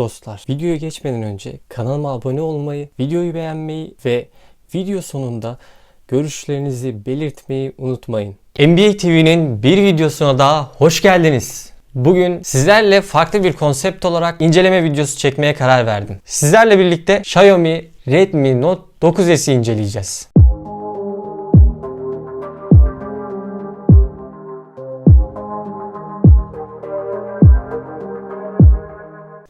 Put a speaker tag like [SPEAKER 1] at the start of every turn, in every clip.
[SPEAKER 1] Dostlar videoya geçmeden önce kanalıma abone olmayı, videoyu beğenmeyi ve video sonunda görüşlerinizi belirtmeyi unutmayın. NBA TV'nin bir videosuna daha hoş geldiniz. Bugün sizlerle farklı bir konsept olarak inceleme videosu çekmeye karar verdim. Sizlerle birlikte Xiaomi Redmi Note 9S'i inceleyeceğiz.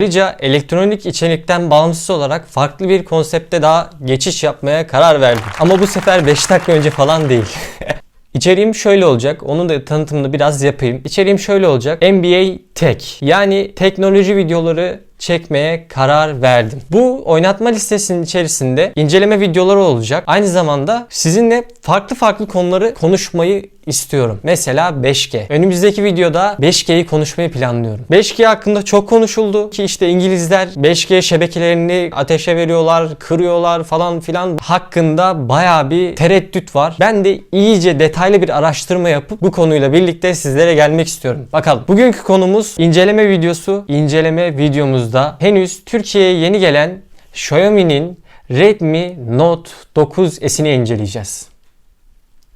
[SPEAKER 1] Ayrıca elektronik içerikten bağımsız olarak farklı bir konsepte daha geçiş yapmaya karar verdim. Ama bu sefer 5 dakika önce falan değil. İçeriğim şöyle olacak. Onun da tanıtımını biraz yapayım. İçeriğim şöyle olacak. NBA Tech. Yani teknoloji videoları çekmeye karar verdim. Bu oynatma listesinin içerisinde inceleme videoları olacak. Aynı zamanda sizinle farklı farklı konuları konuşmayı istiyorum. Mesela 5G. Önümüzdeki videoda 5G'yi konuşmayı planlıyorum. 5G hakkında çok konuşuldu ki işte İngilizler 5G şebekelerini ateşe veriyorlar, kırıyorlar falan filan hakkında baya bir tereddüt var. Ben de iyice detaylı bir araştırma yapıp bu konuyla birlikte sizlere gelmek istiyorum. Bakalım. Bugünkü konumuz inceleme videosu. İnceleme videomuzda henüz Türkiye'ye yeni gelen Xiaomi'nin Redmi Note 9S'ini inceleyeceğiz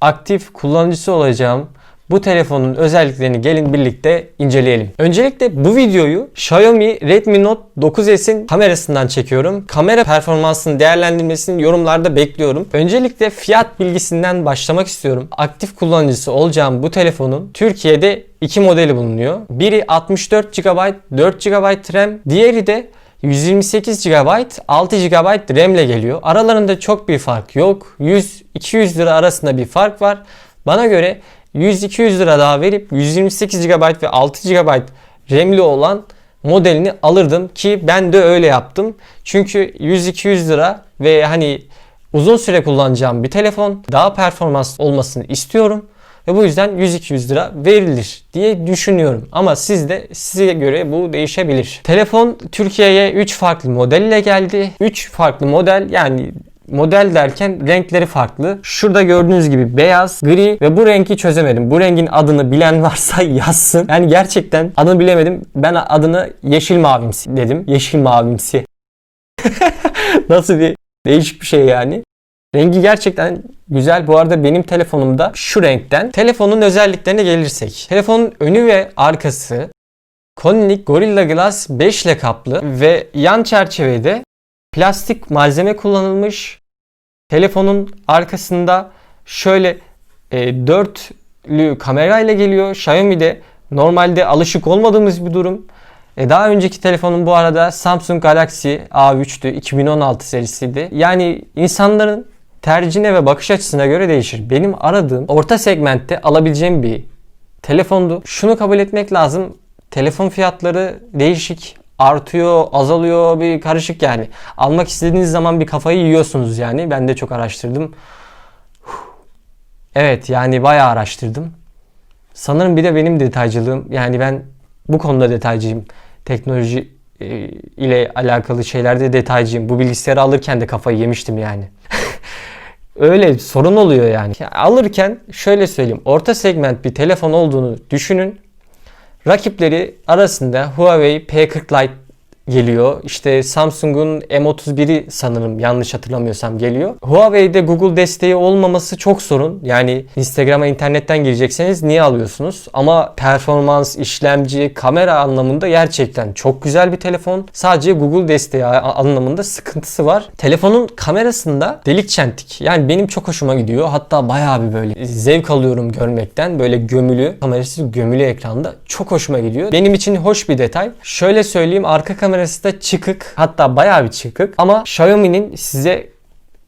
[SPEAKER 1] aktif kullanıcısı olacağım bu telefonun özelliklerini gelin birlikte inceleyelim. Öncelikle bu videoyu Xiaomi Redmi Note 9S'in kamerasından çekiyorum. Kamera performansını değerlendirmesini yorumlarda bekliyorum. Öncelikle fiyat bilgisinden başlamak istiyorum. Aktif kullanıcısı olacağım bu telefonun Türkiye'de iki modeli bulunuyor. Biri 64 GB 4 GB RAM, diğeri de 128 GB 6 GB RAM ile geliyor. Aralarında çok bir fark yok. 100-200 lira arasında bir fark var. Bana göre 100-200 lira daha verip 128 GB ve 6 GB RAM'li olan modelini alırdım ki ben de öyle yaptım. Çünkü 100-200 lira ve hani uzun süre kullanacağım bir telefon daha performans olmasını istiyorum. Ve bu yüzden 100-200 lira verilir diye düşünüyorum. Ama sizde size göre bu değişebilir. Telefon Türkiye'ye 3 farklı model ile geldi. 3 farklı model yani model derken renkleri farklı. Şurada gördüğünüz gibi beyaz, gri ve bu rengi çözemedim. Bu rengin adını bilen varsa yazsın. Yani gerçekten adını bilemedim. Ben adını yeşil mavimsi dedim. Yeşil mavimsi. Nasıl bir değişik bir şey yani. Rengi gerçekten güzel. Bu arada benim telefonumda şu renkten. Telefonun özelliklerine gelirsek. Telefonun önü ve arkası Konilik Gorilla Glass 5 ile kaplı ve yan çerçevede plastik malzeme kullanılmış. Telefonun arkasında şöyle e, dörtlü kamera ile geliyor. Xiaomi'de normalde alışık olmadığımız bir durum. E daha önceki telefonum bu arada Samsung Galaxy A3'tü. 2016 serisiydi. Yani insanların tercihine ve bakış açısına göre değişir. Benim aradığım orta segmentte alabileceğim bir telefondu. Şunu kabul etmek lazım. Telefon fiyatları değişik artıyor, azalıyor, bir karışık yani. Almak istediğiniz zaman bir kafayı yiyorsunuz yani. Ben de çok araştırdım. Evet yani bayağı araştırdım. Sanırım bir de benim detaycılığım yani ben bu konuda detaycıyım. Teknoloji e, ile alakalı şeylerde detaycıyım. Bu bilgisayarı alırken de kafayı yemiştim yani. Öyle sorun oluyor yani. Alırken şöyle söyleyeyim. Orta segment bir telefon olduğunu düşünün. Rakipleri arasında Huawei P40 Lite geliyor. İşte Samsung'un M31'i sanırım yanlış hatırlamıyorsam geliyor. Huawei'de Google desteği olmaması çok sorun. Yani Instagram'a internetten girecekseniz niye alıyorsunuz? Ama performans, işlemci, kamera anlamında gerçekten çok güzel bir telefon. Sadece Google desteği anlamında sıkıntısı var. Telefonun kamerasında delik çentik. Yani benim çok hoşuma gidiyor. Hatta bayağı bir böyle zevk alıyorum görmekten. Böyle gömülü, kamerası gömülü ekranda. Çok hoşuma gidiyor. Benim için hoş bir detay. Şöyle söyleyeyim arka kamera kamerası da çıkık. Hatta bayağı bir çıkık. Ama Xiaomi'nin size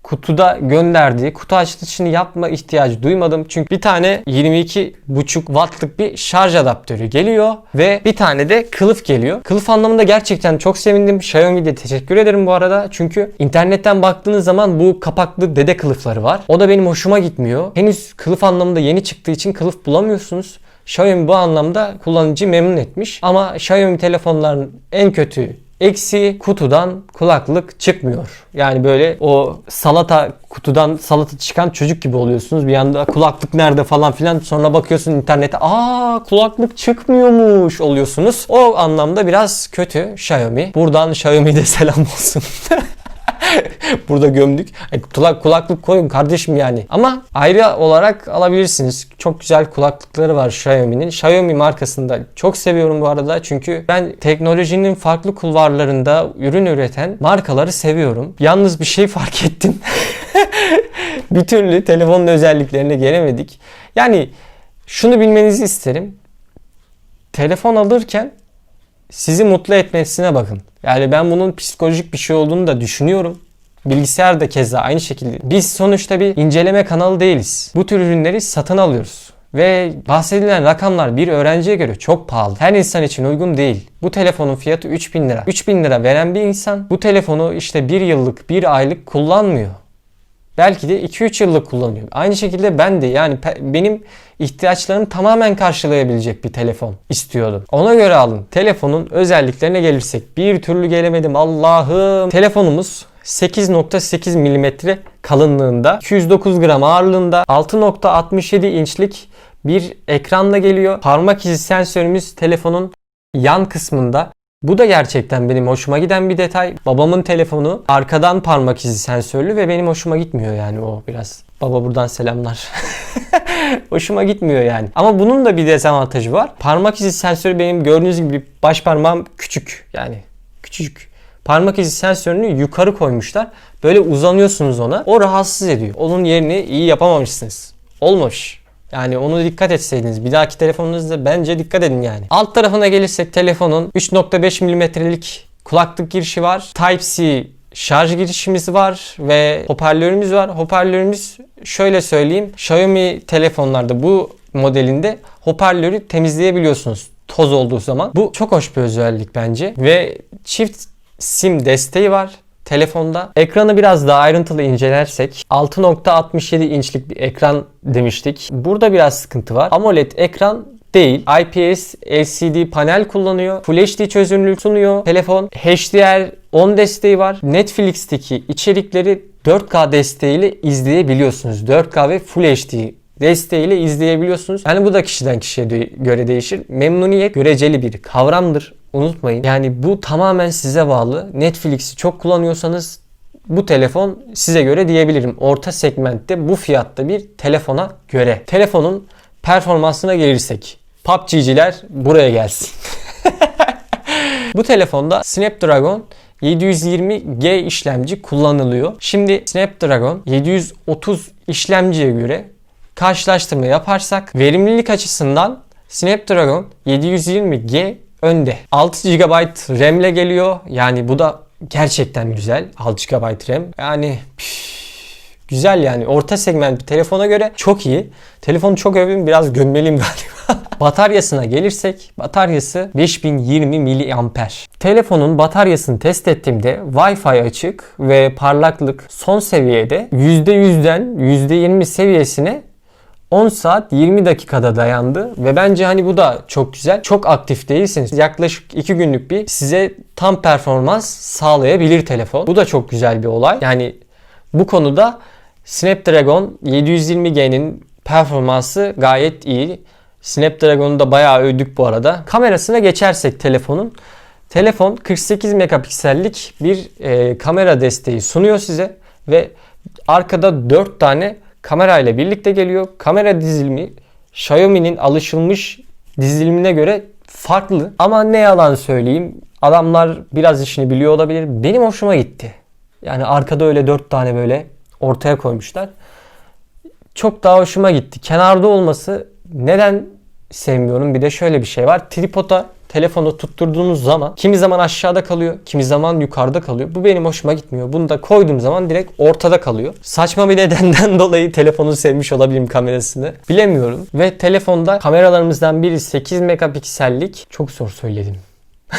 [SPEAKER 1] kutuda gönderdiği kutu açılışını yapma ihtiyacı duymadım. Çünkü bir tane 22,5 wattlık bir şarj adaptörü geliyor ve bir tane de kılıf geliyor. Kılıf anlamında gerçekten çok sevindim. Xiaomi'de teşekkür ederim bu arada. Çünkü internetten baktığınız zaman bu kapaklı dede kılıfları var. O da benim hoşuma gitmiyor. Henüz kılıf anlamında yeni çıktığı için kılıf bulamıyorsunuz. Xiaomi bu anlamda kullanıcı memnun etmiş. Ama Xiaomi telefonların en kötü Eksi kutudan kulaklık çıkmıyor. Yani böyle o salata kutudan salata çıkan çocuk gibi oluyorsunuz. Bir anda kulaklık nerede falan filan sonra bakıyorsun internete aa kulaklık çıkmıyormuş oluyorsunuz. O anlamda biraz kötü Xiaomi. Buradan Xiaomi'ye de selam olsun. Burada gömdük. Kulak, kulaklık koyun kardeşim yani. Ama ayrı olarak alabilirsiniz. Çok güzel kulaklıkları var Xiaomi'nin. Xiaomi markasını da çok seviyorum bu arada. Çünkü ben teknolojinin farklı kulvarlarında ürün üreten markaları seviyorum. Yalnız bir şey fark ettim. bir türlü telefonun özelliklerine gelemedik. Yani şunu bilmenizi isterim. Telefon alırken sizi mutlu etmesine bakın. Yani ben bunun psikolojik bir şey olduğunu da düşünüyorum. Bilgisayar da keza aynı şekilde. Biz sonuçta bir inceleme kanalı değiliz. Bu tür ürünleri satın alıyoruz. Ve bahsedilen rakamlar bir öğrenciye göre çok pahalı. Her insan için uygun değil. Bu telefonun fiyatı 3000 lira. 3000 lira veren bir insan bu telefonu işte bir yıllık, bir aylık kullanmıyor. Belki de 2-3 yıllık kullanıyor. Aynı şekilde ben de yani benim ihtiyaçlarımı tamamen karşılayabilecek bir telefon istiyordum. Ona göre alın. Telefonun özelliklerine gelirsek bir türlü gelemedim Allah'ım. Telefonumuz 8.8 mm kalınlığında, 209 gram ağırlığında, 6.67 inçlik bir ekranla geliyor. Parmak izi sensörümüz telefonun yan kısmında. Bu da gerçekten benim hoşuma giden bir detay. Babamın telefonu arkadan parmak izi sensörlü ve benim hoşuma gitmiyor yani o biraz. Baba buradan selamlar. hoşuma gitmiyor yani. Ama bunun da bir dezavantajı var. Parmak izi sensörü benim gördüğünüz gibi baş parmağım küçük yani küçücük. Parmak izi sensörünü yukarı koymuşlar. Böyle uzanıyorsunuz ona. O rahatsız ediyor. Onun yerini iyi yapamamışsınız. Olmamış. Yani onu dikkat etseydiniz. Bir dahaki telefonunuzda bence dikkat edin yani. Alt tarafına gelirsek telefonun 3.5 mm'lik kulaklık girişi var. Type-C şarj girişimiz var ve hoparlörümüz var. Hoparlörümüz şöyle söyleyeyim. Xiaomi telefonlarda bu modelinde hoparlörü temizleyebiliyorsunuz toz olduğu zaman. Bu çok hoş bir özellik bence ve çift sim desteği var telefonda. Ekranı biraz daha ayrıntılı incelersek 6.67 inçlik bir ekran demiştik. Burada biraz sıkıntı var. AMOLED ekran değil. IPS LCD panel kullanıyor. Full HD çözünürlük sunuyor. Telefon HDR 10 desteği var. Netflix'teki içerikleri 4K desteğiyle izleyebiliyorsunuz. 4K ve Full HD desteğiyle izleyebiliyorsunuz. Yani bu da kişiden kişiye göre değişir. Memnuniyet göreceli bir kavramdır. Unutmayın. Yani bu tamamen size bağlı. Netflix'i çok kullanıyorsanız bu telefon size göre diyebilirim. Orta segmentte bu fiyatta bir telefona göre. Telefonun performansına gelirsek. PUBG'ciler buraya gelsin. Bu telefonda Snapdragon 720G işlemci kullanılıyor. Şimdi Snapdragon 730 işlemciye göre karşılaştırma yaparsak verimlilik açısından Snapdragon 720G önde. 6 GB RAM ile geliyor. Yani bu da gerçekten güzel. 6 GB RAM. Yani püf, Güzel yani. Orta segment bir telefona göre çok iyi. Telefonu çok öveyim biraz gömmeliyim galiba. Bataryasına gelirsek bataryası 5020 mAh. Telefonun bataryasını test ettiğimde Wi-Fi açık ve parlaklık son seviyede %100'den %20 seviyesine 10 saat 20 dakikada dayandı ve bence hani bu da çok güzel. Çok aktif değilsiniz. Yaklaşık 2 günlük bir size tam performans sağlayabilir telefon. Bu da çok güzel bir olay. Yani bu konuda Snapdragon 720G'nin performansı gayet iyi. Snapdragon'u da bayağı övdük bu arada. Kamerasına geçersek telefonun. Telefon 48 megapiksellik bir e, kamera desteği sunuyor size ve arkada 4 tane kamera ile birlikte geliyor. Kamera dizilimi Xiaomi'nin alışılmış dizilimine göre farklı. Ama ne yalan söyleyeyim adamlar biraz işini biliyor olabilir. Benim hoşuma gitti. Yani arkada öyle 4 tane böyle ortaya koymuşlar. Çok daha hoşuma gitti. Kenarda olması neden sevmiyorum? Bir de şöyle bir şey var. Tripoda telefonu tutturduğunuz zaman kimi zaman aşağıda kalıyor, kimi zaman yukarıda kalıyor. Bu benim hoşuma gitmiyor. Bunu da koyduğum zaman direkt ortada kalıyor. Saçma bir nedenden dolayı telefonu sevmiş olabilirim kamerasını. Bilemiyorum. Ve telefonda kameralarımızdan biri 8 megapiksellik. Çok zor söyledim.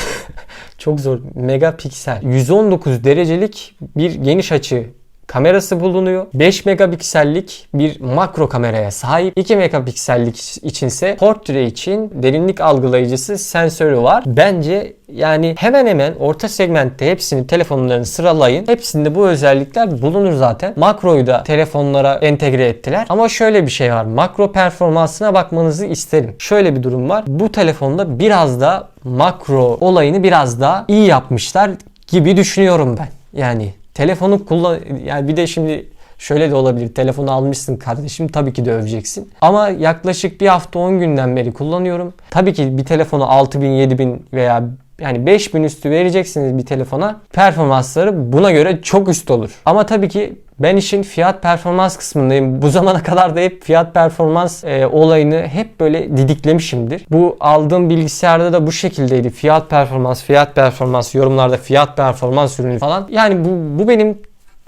[SPEAKER 1] Çok zor. Megapiksel. 119 derecelik bir geniş açı kamerası bulunuyor. 5 megapiksellik bir makro kameraya sahip. 2 megapiksellik içinse portre için derinlik algılayıcısı sensörü var. Bence yani hemen hemen orta segmentte hepsini telefonlarını sıralayın. Hepsinde bu özellikler bulunur zaten. Makroyu da telefonlara entegre ettiler. Ama şöyle bir şey var. Makro performansına bakmanızı isterim. Şöyle bir durum var. Bu telefonda biraz da makro olayını biraz daha iyi yapmışlar gibi düşünüyorum ben. Yani telefonu kullan yani bir de şimdi Şöyle de olabilir. Telefonu almışsın kardeşim tabii ki de öveceksin. Ama yaklaşık bir hafta 10 günden beri kullanıyorum. Tabii ki bir telefonu 6000, 7000 veya yani 5000 üstü vereceksiniz bir telefona. Performansları buna göre çok üst olur. Ama tabii ki ben işin fiyat performans kısmındayım. Bu zamana kadar da hep fiyat performans e, olayını hep böyle didiklemişimdir. Bu aldığım bilgisayarda da bu şekildeydi. Fiyat performans, fiyat performans, yorumlarda fiyat performans ürünü falan. Yani bu, bu benim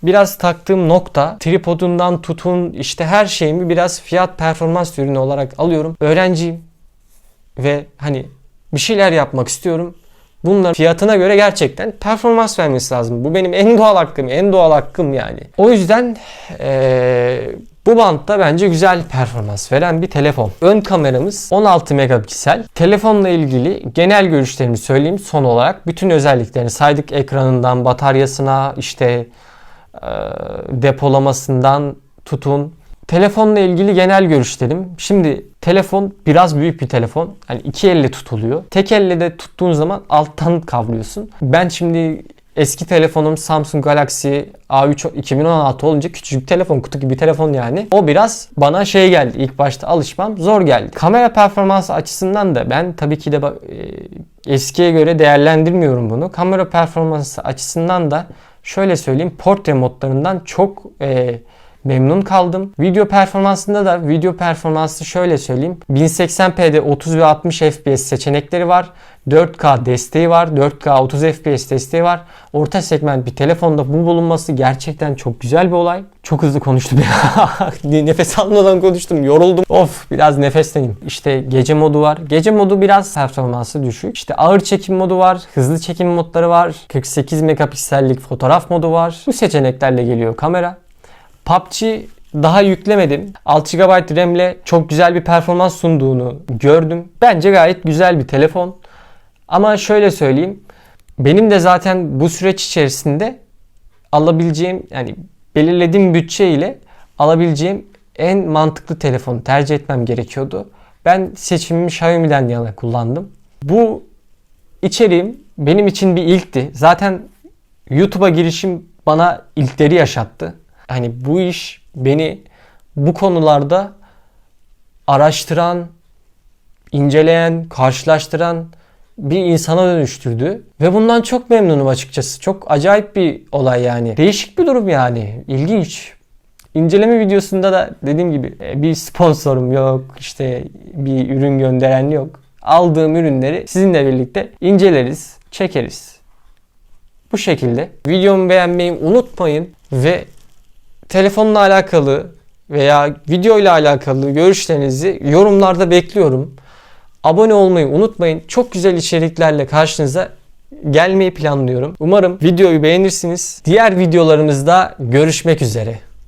[SPEAKER 1] biraz taktığım nokta tripodundan tutun işte her şeyimi biraz fiyat performans ürünü olarak alıyorum. Öğrenciyim ve hani bir şeyler yapmak istiyorum. Bunların fiyatına göre gerçekten performans vermesi lazım. Bu benim en doğal hakkım, en doğal hakkım yani. O yüzden ee, bu bantta bence güzel performans veren bir telefon. Ön kameramız 16 megapiksel. Telefonla ilgili genel görüşlerimi söyleyeyim son olarak. Bütün özelliklerini saydık ekranından, bataryasına, işte e, depolamasından tutun. Telefonla ilgili genel görüşlerim. Şimdi telefon biraz büyük bir telefon. Yani iki elle tutuluyor. Tek elle de tuttuğun zaman alttan kavruyorsun. Ben şimdi eski telefonum Samsung Galaxy A3 2016 olunca küçücük telefon, kutu gibi telefon yani. O biraz bana şey geldi. İlk başta alışmam zor geldi. Kamera performansı açısından da ben tabii ki de e, eskiye göre değerlendirmiyorum bunu. Kamera performansı açısından da şöyle söyleyeyim portre modlarından çok e, memnun kaldım. Video performansında da video performansı şöyle söyleyeyim. 1080p'de 30 ve 60 fps seçenekleri var. 4K desteği var. 4K 30 FPS desteği var. Orta segment bir telefonda bu bulunması gerçekten çok güzel bir olay. Çok hızlı konuştum ya. nefes almadan konuştum. Yoruldum. Of biraz nefesleneyim. İşte gece modu var. Gece modu biraz performansı düşük. İşte ağır çekim modu var. Hızlı çekim modları var. 48 megapiksellik fotoğraf modu var. Bu seçeneklerle geliyor kamera. PUBG daha yüklemedim. 6 GB RAM ile çok güzel bir performans sunduğunu gördüm. Bence gayet güzel bir telefon. Ama şöyle söyleyeyim. Benim de zaten bu süreç içerisinde alabileceğim yani belirlediğim bütçe ile alabileceğim en mantıklı telefonu tercih etmem gerekiyordu. Ben seçimimi Xiaomi'den yana kullandım. Bu içeriğim benim için bir ilkti. Zaten YouTube'a girişim bana ilkleri yaşattı hani bu iş beni bu konularda araştıran, inceleyen, karşılaştıran bir insana dönüştürdü. Ve bundan çok memnunum açıkçası. Çok acayip bir olay yani. Değişik bir durum yani. İlginç. İnceleme videosunda da dediğim gibi e, bir sponsorum yok. işte bir ürün gönderen yok. Aldığım ürünleri sizinle birlikte inceleriz, çekeriz. Bu şekilde. Videomu beğenmeyi unutmayın ve telefonla alakalı veya video ile alakalı görüşlerinizi yorumlarda bekliyorum. Abone olmayı unutmayın. Çok güzel içeriklerle karşınıza gelmeyi planlıyorum. Umarım videoyu beğenirsiniz. Diğer videolarımızda görüşmek üzere.